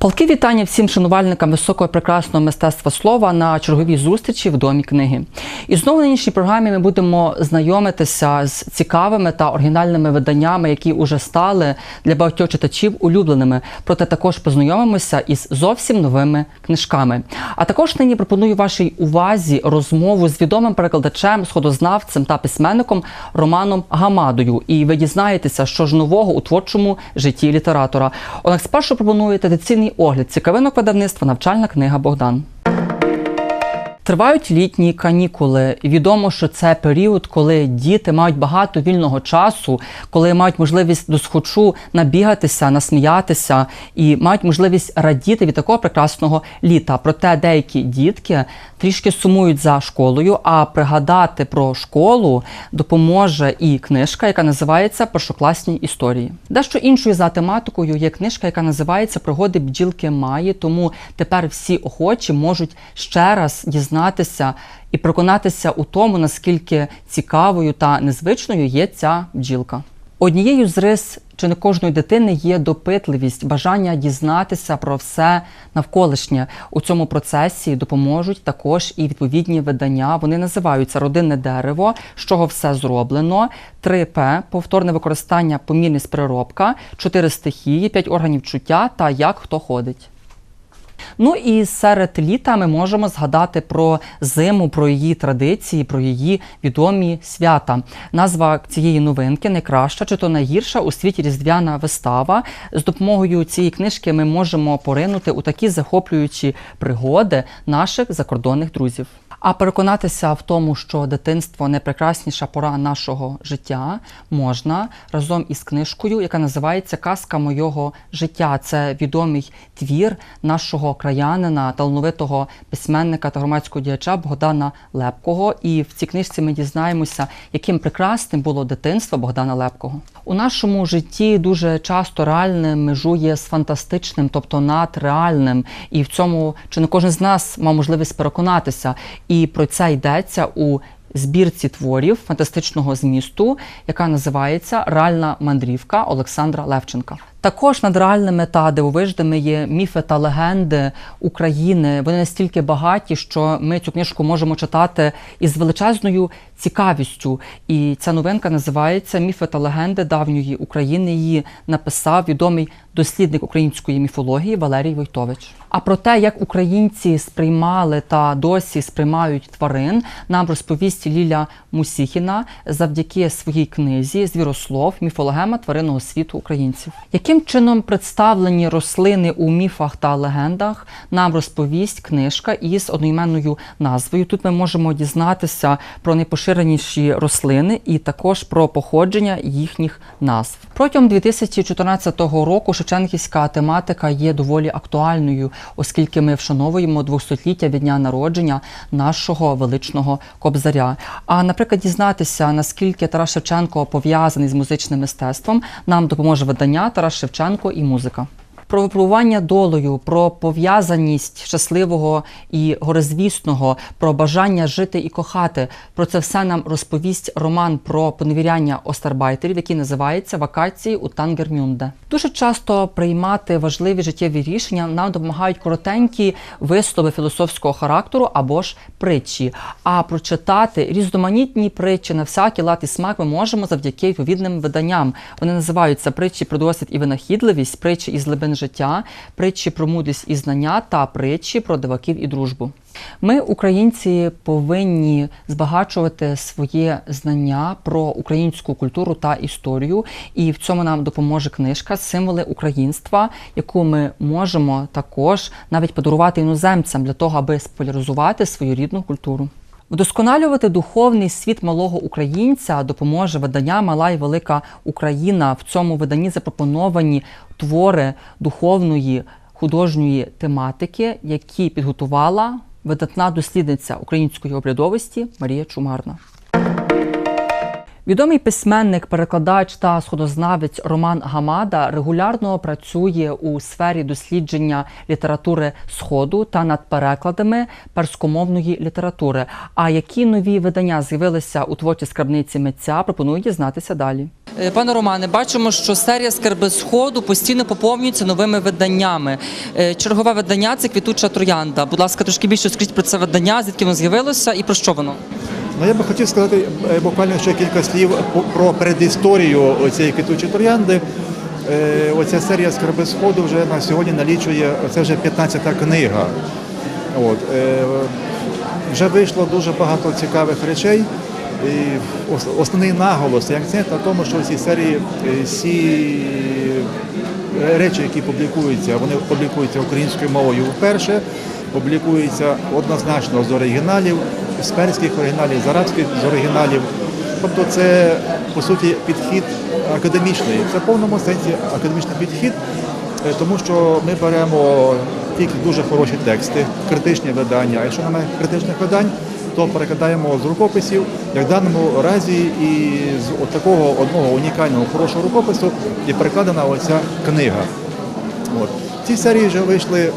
Палки вітання всім шанувальникам високого прекрасного мистецтва слова на черговій зустрічі в домі книги. І знову в нинішній програмі ми будемо знайомитися з цікавими та оригінальними виданнями, які уже стали для багатьох читачів улюбленими. Проте також познайомимося із зовсім новими книжками. А також нині пропоную вашій увазі розмову з відомим перекладачем, сходознавцем та письменником Романом Гамадою. І ви дізнаєтеся, що ж нового у творчому житті літератора. Однак спершу пропоную традиційний огляд цікавинок видавництва навчальна книга Богдан. Тривають літні канікули. Відомо, що це період, коли діти мають багато вільного часу, коли мають можливість досхочу набігатися, насміятися і мають можливість радіти від такого прекрасного літа. Проте деякі дітки трішки сумують за школою, а пригадати про школу допоможе і книжка, яка називається Першокласні історії. Дещо іншою за тематикою є книжка, яка називається Пригоди бджілки Маї. Тому тепер всі охочі можуть ще раз дізнатися і переконатися у тому, наскільки цікавою та незвичною є ця бджілка. Однією з рис чи не кожної дитини є допитливість, бажання дізнатися про все навколишнє. У цьому процесі допоможуть також і відповідні видання. Вони називаються родинне дерево, з чого все зроблено, 3П, повторне використання, помірність переробка, 4 стихії, 5 органів чуття та як хто ходить. Ну і серед літа ми можемо згадати про зиму, про її традиції, про її відомі свята. Назва цієї новинки найкраща чи то найгірша у світі різдвяна вистава. З допомогою цієї книжки ми можемо поринути у такі захоплюючі пригоди наших закордонних друзів. А переконатися в тому, що дитинство найпрекрасніша пора нашого життя, можна разом із книжкою, яка називається Казка мого життя. Це відомий твір нашого краянина, талановитого письменника та громадського діяча Богдана Лепкого. І в цій книжці ми дізнаємося, яким прекрасним було дитинство Богдана Лепкого. У нашому житті дуже часто реальне межує з фантастичним, тобто надреальним. І в цьому чи не кожен з нас мав можливість переконатися. І про це йдеться у збірці творів фантастичного змісту, яка називається Реальна мандрівка Олександра Левченка. Також над реальними та дивовижними є міфи та легенди України. Вони настільки багаті, що ми цю книжку можемо читати із величезною цікавістю. І ця новинка називається Міфи та легенди давньої України. Її написав відомий дослідник української міфології Валерій Войтович. А про те, як українці сприймали та досі сприймають тварин, нам розповість Ліля Мусіхіна завдяки своїй книзі Звірослов, міфологема тваринного світу українців. Яким чином представлені рослини у міфах та легендах, нам розповість книжка із одноіменною назвою. Тут ми можемо дізнатися про найпоширеніші рослини і також про походження їхніх назв. Протягом 2014 року шевченківська тематика є доволі актуальною, оскільки ми вшановуємо 200-ліття від дня народження нашого величного кобзаря. А наприклад, дізнатися наскільки Тарас Шевченко пов'язаний з музичним мистецтвом, нам допоможе видання Тарас Шевченко і музика. Про випробування долею, про пов'язаність щасливого і горизвісного, про бажання жити і кохати. Про це все нам розповість роман про поневіряння остарбайтерів, який називається Вакації у Тангермюнде. Дуже часто приймати важливі життєві рішення нам допомагають коротенькі вислови філософського характеру або ж притчі. А прочитати різноманітні притчі на всякий лад і смак ми можемо завдяки відповідним виданням. Вони називаються притчі про досвід і винахідливість, притчі із глибин життя, притчі про мудрість і знання та притчі про диваків і дружбу. Ми, українці, повинні збагачувати своє знання про українську культуру та історію, і в цьому нам допоможе книжка Символи українства, яку ми можемо також навіть подарувати іноземцям для того, аби споляризувати свою рідну культуру. Вдосконалювати духовний світ малого українця допоможе видання Мала і Велика Україна. В цьому виданні запропоновані твори духовної художньої тематики, які підготувала видатна дослідниця української обрядовості Марія Чумарна. Відомий письменник, перекладач та сходознавець Роман Гамада регулярно працює у сфері дослідження літератури Сходу та над перекладами перськомовної літератури. А які нові видання з'явилися у творчій скарбниці митця, пропоную дізнатися далі. Е, Пане Романе, бачимо, що серія скарби сходу постійно поповнюється новими виданнями. Е, Чергове видання це квітуча троянда. Будь ласка, трошки більше скажіть про це видання, звідки воно з'явилося і про що воно? Ну, я би хотів сказати е, буквально ще кілька слів про передісторію цієї квітучої троянди. Е, Оця серія скарби сходу вже на сьогодні налічує, це вже 15-та книга. От, е, вже вийшло дуже багато цікавих речей. І основний наголос і акцент на тому, що в цій серії всі речі, які публікуються, вони публікуються українською мовою вперше, публікуються однозначно з оригіналів, з перських оригіналів, з арабських з оригіналів. Тобто це по суті підхід академічний. Це в повному сенсі академічний підхід, е, тому що ми беремо тільки дуже хороші тексти, критичні видання. А якщо немає критичних видань, то перекладаємо з рукописів, як в даному разі, і з такого одного унікального хорошого рукопису і перекладена оця книга. От. В цій серії вже вийшли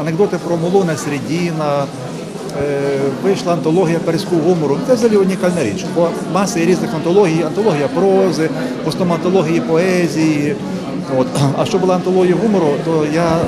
анекдоти про Молона Середіна, е, вийшла антологія перського гумору. Це взагалі унікальна річ, бо маса різних антологій, антологія прози, в основному поезії. От. А що була антологія гумору, то я е,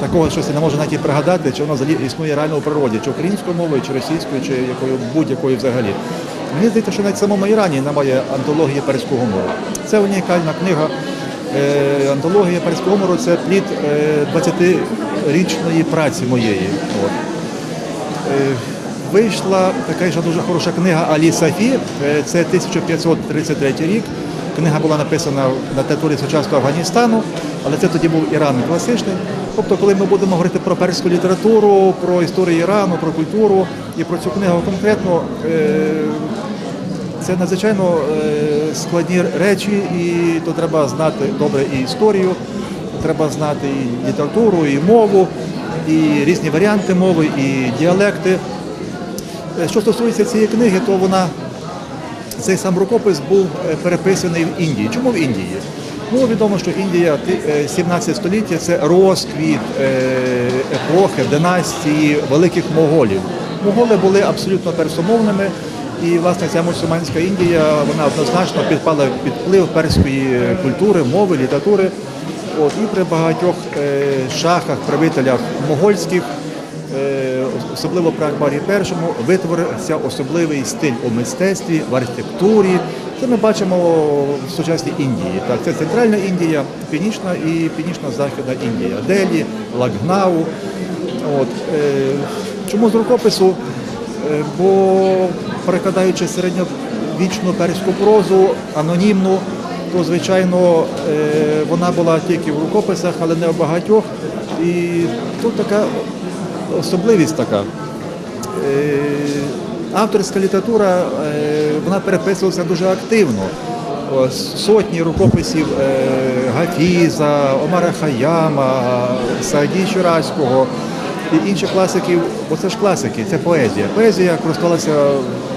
такого щось не можу навіть пригадати, чи воно взагалі існує реально у природі, чи українською мовою, чи російською, чи якою будь-якою взагалі. Мені здається, що навіть в самому Ірані немає антології перського гумору. Це унікальна книга. Е, антологія перського гумору це плід е, 20-річної праці моєї. От. Е, Вийшла така ще дуже хороша книга Алі Сафі, е, це 1533 рік. Книга була написана на території сучасного Афганістану, але це тоді був Іран класичний. Тобто, коли ми будемо говорити про перську літературу, про історію Ірану, про культуру і про цю книгу конкретно, е, це надзвичайно е, складні речі, і то треба знати добре і історію, треба знати і літературу, і мову, і різні варіанти мови, і діалекти. Е, Що стосується цієї книги, то вона цей сам рукопис був е, переписаний в Індії. Чому в Індії? Ну, відомо, що Індія ти- е, 17 століття це розквіт епохи, династії великих моголів. Моголи були абсолютно персомовними, і власне ця мусульманська Індія вона однозначно підпала під вплив перської культури, мови, літератури. От, і при багатьох е, шахах, правителях могольських Е, особливо при Акбарі І, витворився особливий стиль у мистецтві, в архітектурі. Це ми бачимо в сучасній Індії. Так, це Центральна Індія, Північна і Північно-Західна Індія, Делі, Лакгнау. От, е, чому з рукопису? Е, бо перекладаючи середньовічну перську прозу, анонімну, то звичайно е, вона була тільки в рукописах, але не в багатьох. І тут така особливість така. Е, Авторська література е, вона переписувалася дуже активно. Сотні рукописів Гафіза, Омара Хаяма, Сааді Щураського і інших класиків, бо це ж класики, це поезія. Поезія користувалася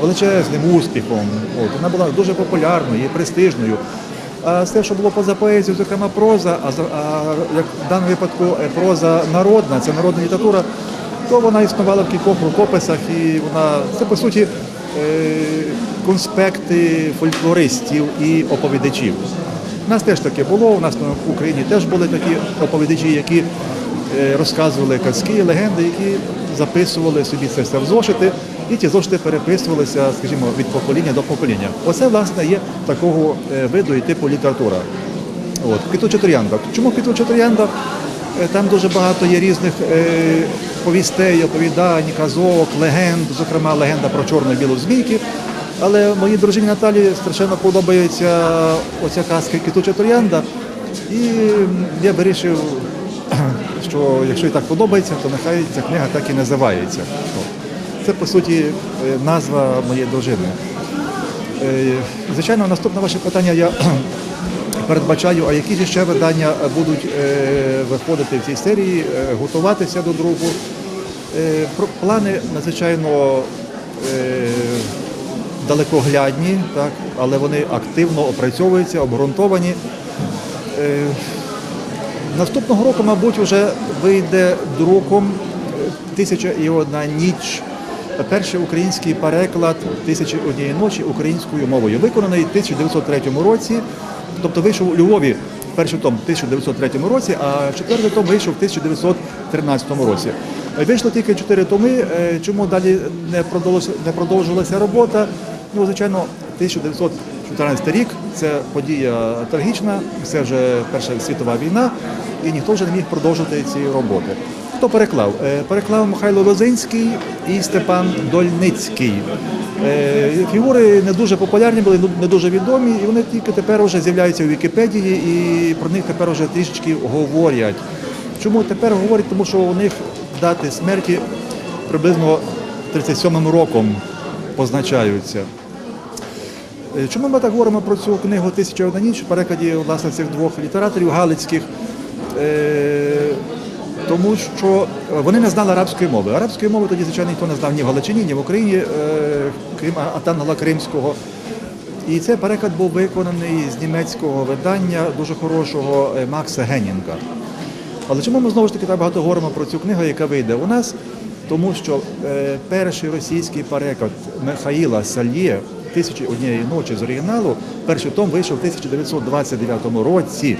величезним успіхом. От, вона була дуже популярною і престижною. А все, що було поза поезією, зокрема проза, а, як в даному випадку е, проза народна, це народна література, то вона існувала в кількох рукописах, і вона це по суті е, конспекти фольклористів і оповідачів. У нас теж таке було, у нас в Україні теж були такі оповідачі, які розказували казки, легенди, які записували собі це все в зошити, і ті зошити переписувалися, скажімо, від покоління до покоління. Оце, власне, є такого е, виду і типу література. От, квітуча. Чому квітуча троянда? Е, Там дуже багато є різних е, повістей, оповідань, казок, легенд, зокрема легенда про чорну білу змійки. Але моїй дружині Наталі страшенно подобається оця казка квітуча троянда. І я вирішив, що якщо і так подобається, то нехай ця книга так і називається. Це по суті е, назва моєї дружини. Е, Звичайно, наступне ваше питання я передбачаю, а які ще видання будуть е, виходити в цій серії, готуватися до друку. Е, Плани надзвичайно далекоглядні, але вони активно опрацьовуються, обґрунтовані. Е, Наступного року, мабуть, вже вийде друком Тисяча і одна ніч. Перший український переклад Тисячі однієї ночі українською мовою, виконаний в 1903 році. Тобто вийшов у Львові перший том в 1903 році, а четвертий том вийшов в 1913 році. Вийшло тільки чотири томи. Е, Чому далі не продовжилася робота? Ну, звичайно, 1914 рік це подія трагічна, це вже Перша світова війна, і ніхто вже не міг продовжити ці роботи. Хто переклав? Е, Переклав Михайло Лозинський і Степан Дольницький. Е, Фігури не дуже популярні були, не дуже відомі, і вони тільки тепер вже з'являються у Вікіпедії, і про них тепер вже трішечки говорять. Чому тепер говорять? Тому що у них дати смерті приблизно 37 роком позначаються. Е, Чому ми так говоримо про цю книгу Тисяча одна ніч в перекладі власне цих двох літераторів галицьких? Е, Тому що вони не знали арабської мови. Арабської мови тоді, звичайно, ніхто не знав ні в Галичині, ні в Україні, е, крім Атангела Кримського. І цей переклад був виконаний з німецького видання дуже хорошого е, Макса Генінга. Але чому ми знову ж таки так багато говоримо про цю книгу, яка вийде у нас? Тому що е, перший російський переклад Михаїла Сальє «Тисячі однієї ночі з оригіналу, перший том вийшов в 1929 році.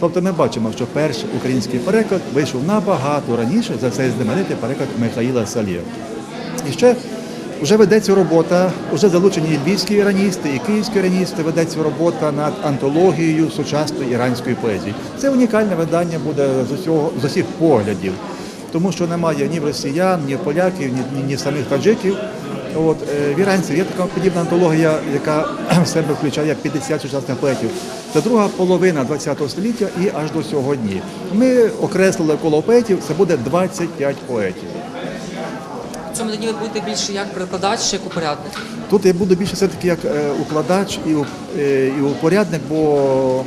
Тобто ми бачимо, що перший український переклад вийшов набагато раніше за цей знаменитий переклад Михаїла Сальє. І ще вже ведеться робота, вже залучені і львівські іраністи, і київські іраністи, ведеться робота над антологією сучасної іранської поезії. Це унікальне видання буде з усього з усіх поглядів, тому що немає ні в росіян, ні в поляків, ні, ні, ні самих таджиків. От е, в іранців є така подібна антологія, яка в себе включає 50 сучасних поетів. Це друга половина ХХ століття і аж до сьогодні. Ми окреслили коло поетів, це буде 25 поетів. В цьому тоді ви будете більше як перекладач чи як упорядник? Тут я буду більше все-таки як е, укладач і, е, і упорядник, бо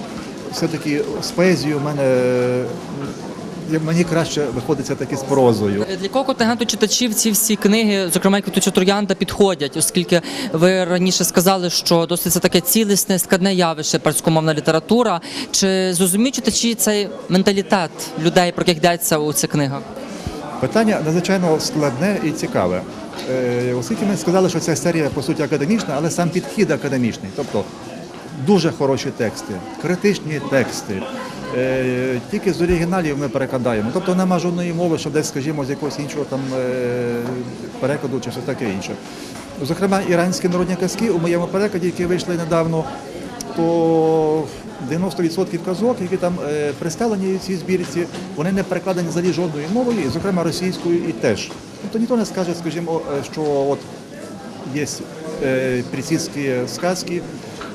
все-таки з поезією в мене мені краще виходиться таки з прозою. Для якого контингенту читачів ці всі книги, зокрема як «Квітуча троянда, підходять, оскільки ви раніше сказали, що досить це таке цілісне, складне явище перськомовна література. Чи зрозуміють читачі цей менталітет людей, про яких йдеться у цих книгах? Питання надзвичайно складне і цікаве. Е, Оскільки ми сказали, що ця серія по суті академічна, але сам підхід академічний. Тобто дуже хороші тексти, критичні тексти. Е, Тільки з оригіналів ми перекладаємо. Тобто нема жодної мови, що десь, скажімо, з якогось іншого там е, перекладу чи все таке інше. Зокрема, іранські народні казки у моєму перекладі, які вийшли недавно, то 90% казок, які там е, представлені в цій збірці, вони не перекладені взагалі жодною мовою, зокрема російською і теж. Тобто ніхто не скаже, скажімо, що от є присільські сказки,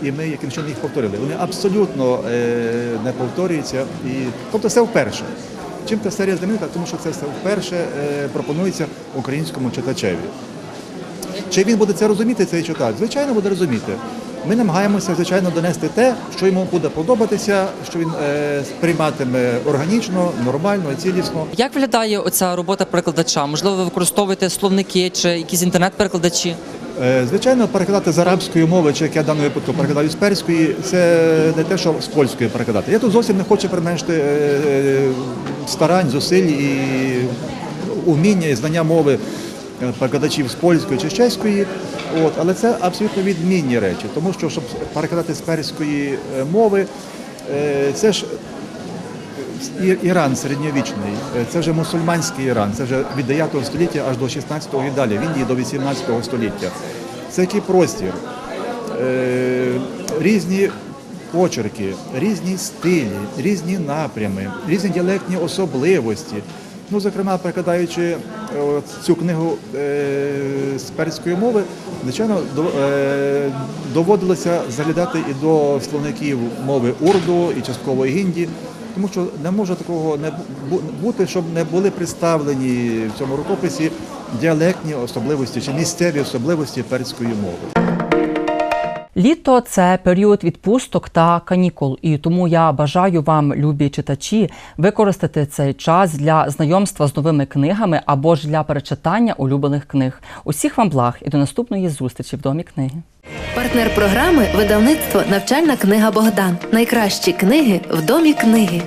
і ми яким чином їх повторили. Вони абсолютно е, не повторюються. І, тобто це вперше. Чим та серія знаменита? Тому що це все вперше е, пропонується українському читачеві. Чи він буде це розуміти, цей читач? Звичайно, буде розуміти. Ми намагаємося, звичайно, донести те, що йому буде подобатися, що він е, сприйматиме органічно, нормально, цілісно. Як виглядає оця робота перекладача? Можливо, ви використовуєте словники чи якісь інтернет-перекладачі? Е, Звичайно, перекладати з арабської мови, чи як я в даному випадку перекладаю з перської, це не те, що з польської перекладати. Я тут зовсім не хочу применшити е, е, старань, зусиль і уміння і знання мови перекладачів з польської чи з чеської. От, але це абсолютно відмінні речі, тому що щоб перекладати з перської мови, це ж Іран середньовічний, е, це вже мусульманський Іран, це вже від 9 століття аж до 16-го і далі, в Індії до 18 століття. Це який простір, е, різні почерки, різні стилі, різні напрями, різні діалектні особливості. Ну, зокрема, перекладаючи е, цю книгу з перської мови, звичайно, доводилося заглядати і до словників мови урду, і частково гінді, тому що не може такого не бу- бути, щоб не були представлені в цьому рукописі діалектні особливості чи місцеві особливості перської мови. Літо це період відпусток та канікул, і тому я бажаю вам, любі читачі, використати цей час для знайомства з новими книгами або ж для перечитання улюблених книг. Усіх вам благ і до наступної зустрічі в домі книги. Партнер програми видавництво Навчальна книга Богдан. Найкращі книги в домі книги.